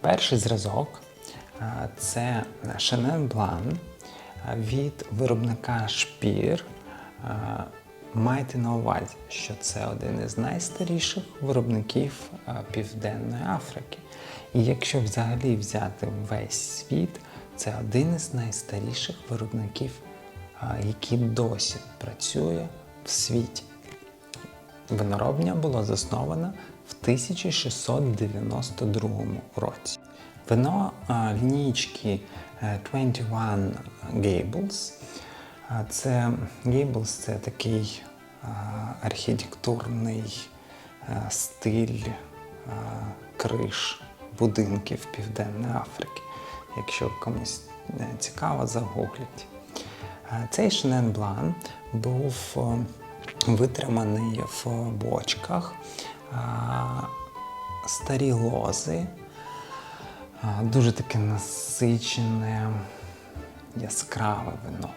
Перший зразок це Chenin Blanc від виробника шпір. Майте на увазі, що це один із найстаріших виробників Південної Африки. І якщо взагалі взяти весь світ, це один із найстаріших виробників, який досі працює в світі. Виноробня було засновано в 1692 році. Вино лінійки е, 21 Gables. Це Gables це такий архітектурний стиль криш будинків Південної Африки. Якщо комусь е, цікаво, загугліть. Е, Цей Блан був е, витриманий в бочках, старі лози, дуже таке насичене, яскраве вино.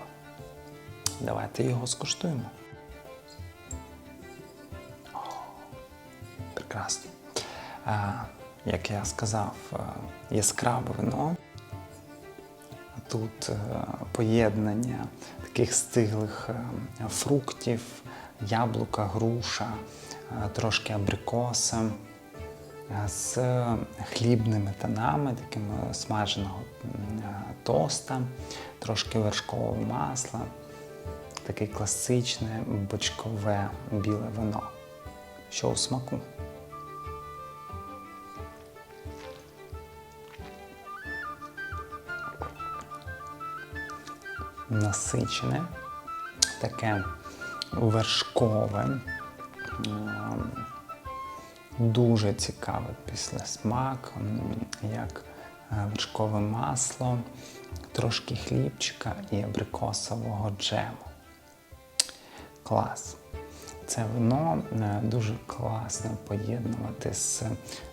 Давайте його скуштуємо. Прекрасно. Як я сказав, яскраве вино. Тут е, поєднання таких стиглих е, фруктів, яблука, груша, е, трошки абрикоса е, з хлібними тонами, такими смаженого е, тоста, трошки вершкового масла, таке класичне бочкове біле вино. Що у смаку? насичене, таке вершкове, ем, дуже цікавий післясмак, як е, вершкове масло, трошки хлібчика і абрикосового джему. Клас. Це вино е, дуже класно поєднувати з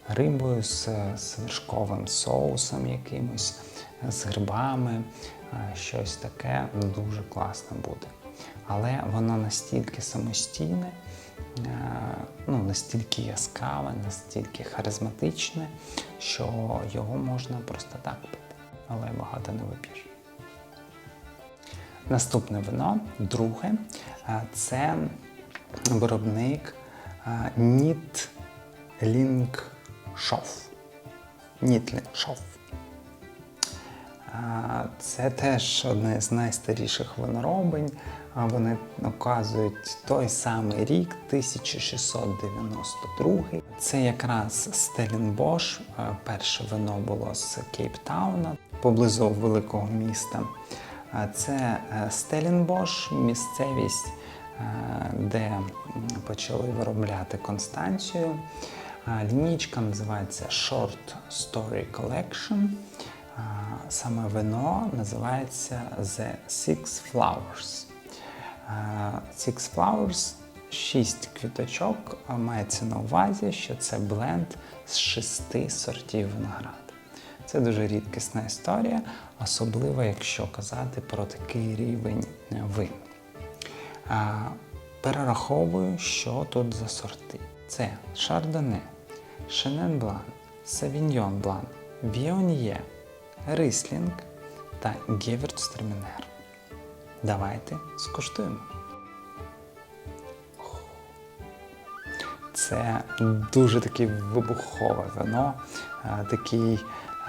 рибою, з, з вершковим соусом якимось, з грибами. Е, Щось таке дуже класно буде. Але воно настільки самостійне, е, ну, настільки яскраве, настільки харизматичне, що його можна просто так пити, але багато не вип'єш. Наступне вино, друге, е, це виробник е, Нітлінг Це теж одне з найстаріших виноробень. Вони вказують той самий рік, 1692. Це якраз Стелінбош. Перше вино було з Кейптауна, поблизу великого міста. Це Стелінбош, місцевість, е, де почали виробляти Констанцію. А, Лінійка називається Short Story Collection. Саме вино називається The Six Flowers. Six Flowers шість квіточок. Мається на увазі, що це бленд з шести сортів винограду. Це дуже рідкісна історія, особливо якщо казати про такий рівень е, вин. Перераховую, що тут за сорти. Це Шардоне, Шенен Блан, Савіньйон Блан, Віон'є, Рислінг та Гевертстермінер. Давайте скуштуємо. Це дуже таке вибухове вино, е, такий,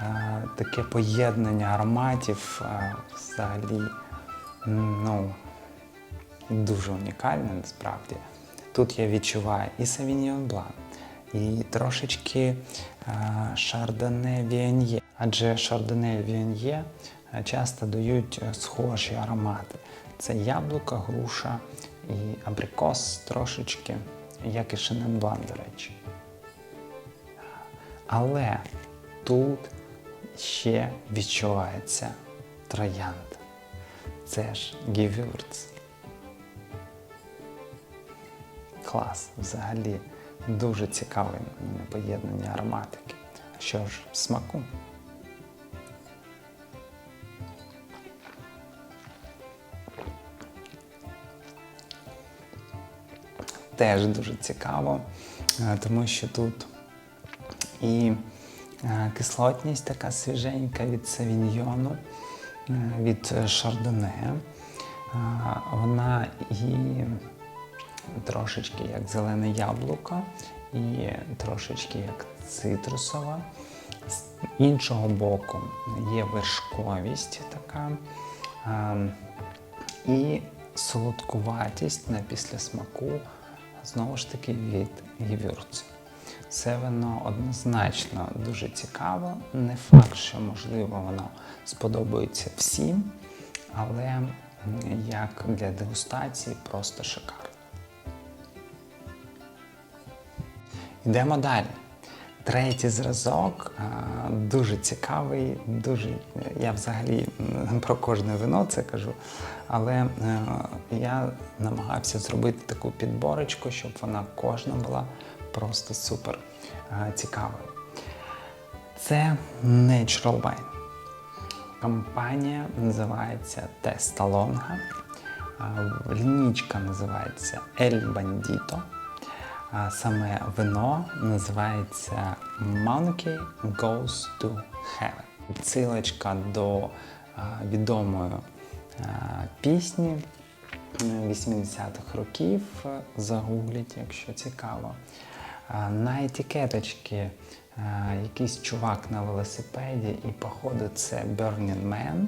е, таке поєднання ароматів е, взагалі ну, дуже унікальне насправді. Тут я відчуваю і Савіньйон Блан, і трошечки Шардоне Віаньє. Адже Шардоне Віаньє е, часто дають е, схожі аромати. Це яблука, груша і абрикос трошечки, як і шененблан, до речі. Але тут ще відчувається троянда. Це ж гівюрц. Клас, взагалі дуже цікаве поєднання ароматики. Що ж, смаку? Теж дуже цікаво, е, тому що тут і Е, Кислотність така свіженька від савіньйону, е, від шардоне. Вона і трошечки як зелене яблуко, і трошечки як цитрусова. З іншого боку є вершковість така. е, І солодкуватість на післясмаку знову ж таки від гівюрцу. Це вино однозначно дуже цікаво. Не факт, що можливо воно сподобається всім, але як для дегустації просто шикарно. Йдемо далі. Третій зразок дуже цікавий, дуже я взагалі про кожне вино це кажу, але е, я намагався зробити таку підборочку, щоб вона кожна була просто супер цікавою. Це Natural Wine. Компанія називається Теста Лонга. Лінічка називається El Bandito. Саме вино називається Monkey Goes to Heaven. Цилочка до відомої пісні е, 80-х років. Загугліть, якщо цікаво. На етикеточці якийсь чувак на велосипеді, і, походу, це Burning Man.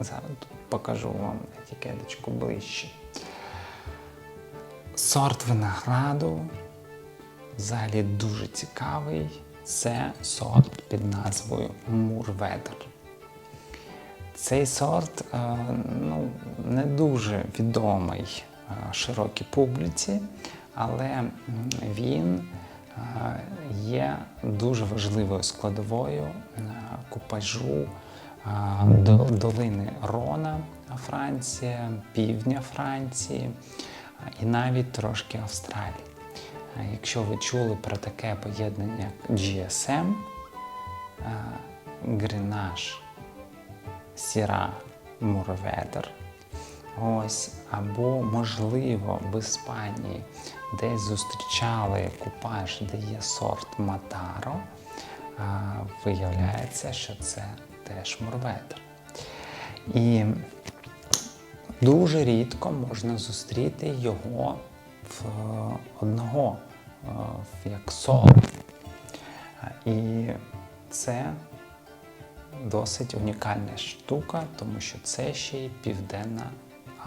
Зараз покажу вам етикеточку ближче. Сорт винограду взагалі дуже цікавий. Це сорт під назвою Мурведер. Цей сорт е, ну, не дуже відомий е, широкій публіці, але він е, є дуже важливою складовою купажу долини Рона, Франція, півдня Франції і навіть трошки Австралії. Якщо ви чули про таке поєднання як GSM, Гренаж, Сіра, Мурведер, ось, або, можливо, в Іспанії десь зустрічали купаж, де є сорт Матаро, виявляється, що це теж Мурведер. І Дуже рідко можна зустріти його в е, одного, е, як соло. І це досить унікальна штука, тому що це ще й Південна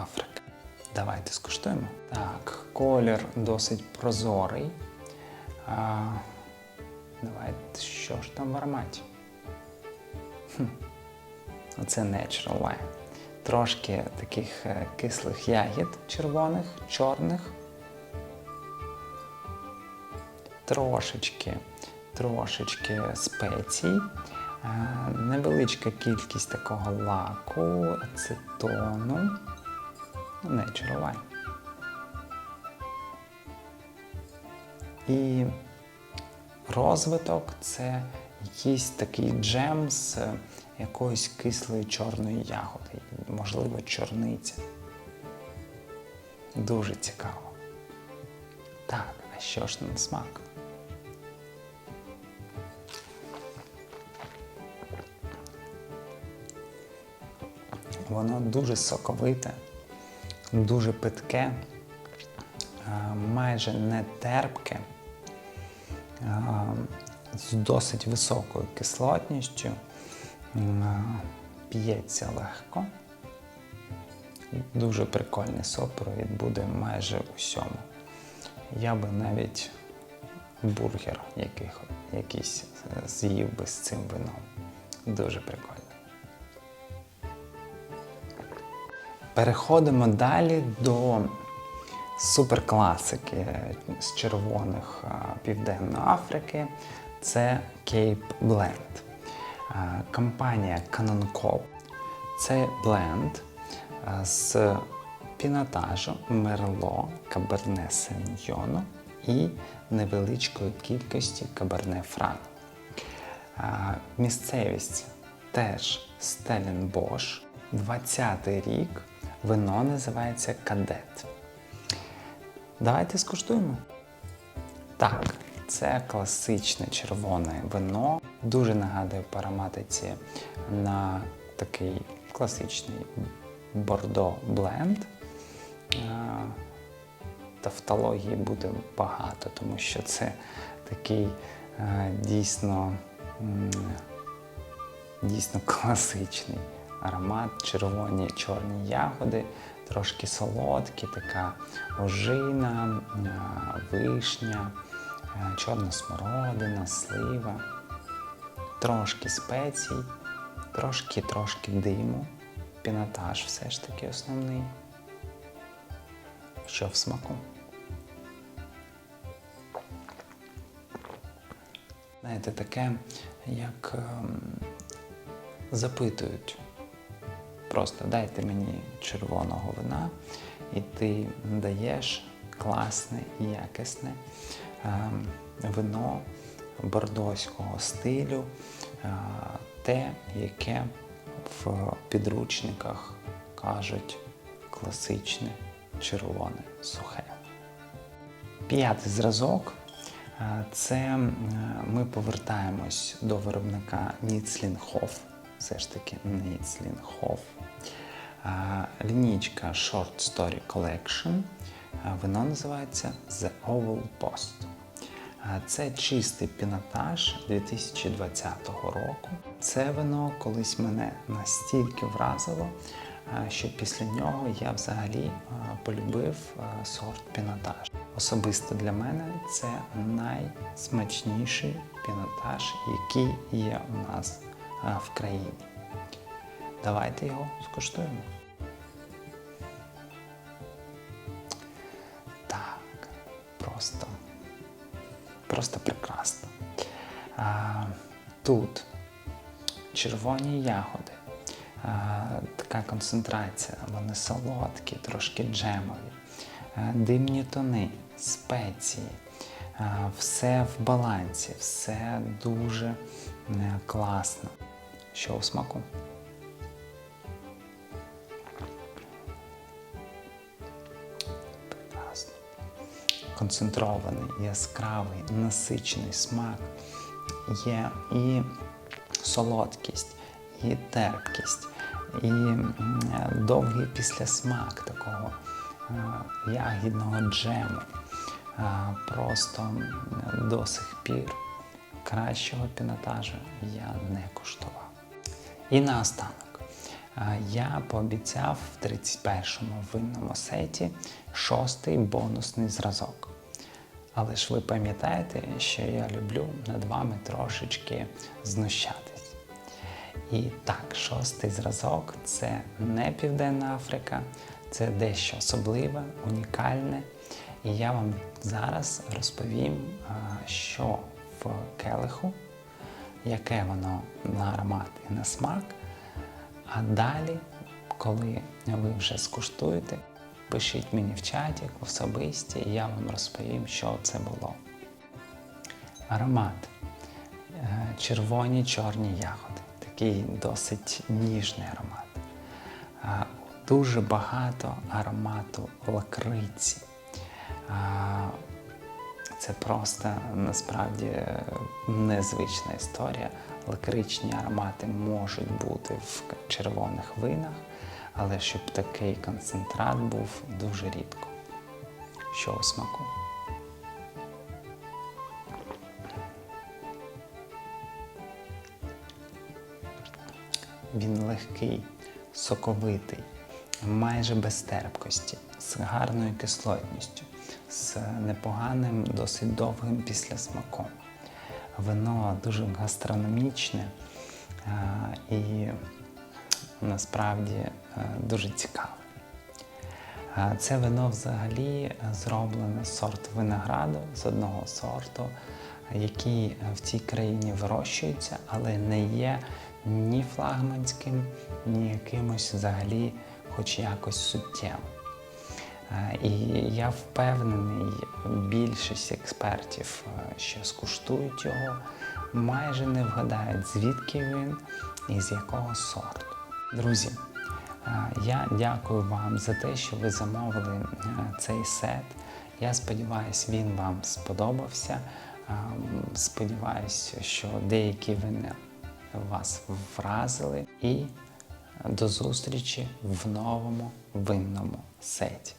Африка. Давайте скуштуємо. Так, колір досить прозорий. А, давайте, що ж там в ароматі? Оце Natural Wine. Трошки таких е, кислих ягід червоних, чорних. Трошечки, трошечки спецій. Е, Невеличка кількість такого лаку, ацетону. Ну, Natural Wine. І розвиток це якийсь такий джем з е, якоїсь кислої чорної ягоди, можливо, чорниця. Дуже цікаво. Так, а що ж на смак? Воно дуже соковите, дуже питке, майже не терпке, з досить високою кислотністю, п'ється легко. Дуже прикольний сопровід буде майже усьому. Я би навіть бургер яких, якийсь з'їв би з цим вином. Дуже прикольно. Переходимо далі до суперкласики з червоних Південної Африки. Це Cape Blend. Компанія Canon Coop. Це бленд з пінотажу Мерло, Каберне Сеньйону і невеличкої кількості Каберне Фран. Місцевість теж Стеленбош. 20-й рік. Вино називається Кадет. Давайте скуштуємо. Так, Це класичне червоне вино. Дуже нагадує по ароматиці на такий класичний бордо бленд. Тавтології буде багато, тому що це такий е, дійсно, дійсно класичний аромат, червоні чорні ягоди, трошки солодкі, така ожина, е, вишня, е, чорна смородина, слива, трошки спецій, трошки трошки диму, пінотаж все ж таки основний. Що в смаку? Знаєте, таке, як ем, запитують. Просто дайте мені червоного вина, і ти даєш класне і якісне ем, вино бордоського стилю, е, те, яке в підручниках кажуть класичне червоне сухе. П'ятий зразок е, це ми повертаємось до виробника Ніцлінхоф. Все ж таки Ніцлінхоф. Е, Лінійка Short Story Collection. Е, Вино називається The Oval Post. Це чистий пінотаж 2020 року. Це вино колись мене настільки вразило, е, що після нього я взагалі е, полюбив е, сорт пінотаж. Особисто для мене це найсмачніший пінотаж, який є у нас в країні. Давайте його скуштуємо. Так, просто просто прекрасно. Тут червоні ягоди, така концентрація, вони солодкі, трошки джемові, а, димні тони, спеції. Все в балансі, все дуже е, класно. Що у смаку? Концентрований, яскравий, насичений смак. Є і солодкість, і терпкість, і довгий післясмак такого е, ягідного джему. Е, Просто до сих пір кращого пінотажу я не куштував. І наостанок. Я пообіцяв в 31-му винному сеті шостий бонусний зразок. Але ж ви пам'ятаєте, що я люблю над вами трошечки знущатись. І так, шостий зразок це не Південна Африка, це дещо особливе, унікальне. І я вам зараз розповім, що в келиху, яке воно на аромат і на смак. А далі, коли ви вже скуштуєте, пишіть мені в чаті особисті, і я вам розповім, що це було. Аромат. Е, Червоні чорні ягоди. Такий досить ніжний аромат. Е, Дуже багато аромату лакриці. Е, Це просто насправді незвична історія. Лакричні аромати можуть бути в червоних винах, але щоб такий концентрат був дуже рідко. Що у смаку? Він легкий, соковитий, майже без терпкості, з гарною кислотністю, з непоганим, досить довгим післясмаком. Вино дуже гастрономічне і насправді е, дуже цікаве. Це вино взагалі е, зроблене з сорту винограду, з одного сорту, який е, в цій країні вирощується, але не є ні флагманським, ні якимось взагалі хоч якось суттєвим. Е, І я впевнений, більшість експертів, е, що скуштують його, майже не вгадають, звідки він і з якого сорту. Друзі, е, я дякую вам за те, що ви замовили е, цей сет. Я сподіваюся, він вам сподобався. Сподіваюся, що деякі вини вас вразили. І до зустрічі в новому винному сеті.